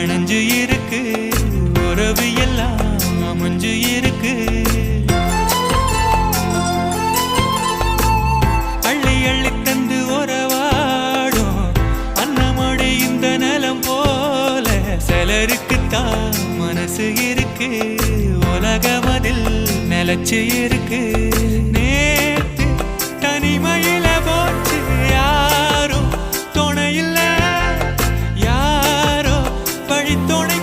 இணைஞ்சு இருக்கு. உறவு எல்லாம் அமைஞ்சு இருக்கு. அள்ளி அள்ளி தந்து உறவாடும். அன்னமொழி இந்த நலம் போல சிலருக்குத்தான் மனசு இருக்கு. உலகமதில் நிலச்சி இருக்கு. துணை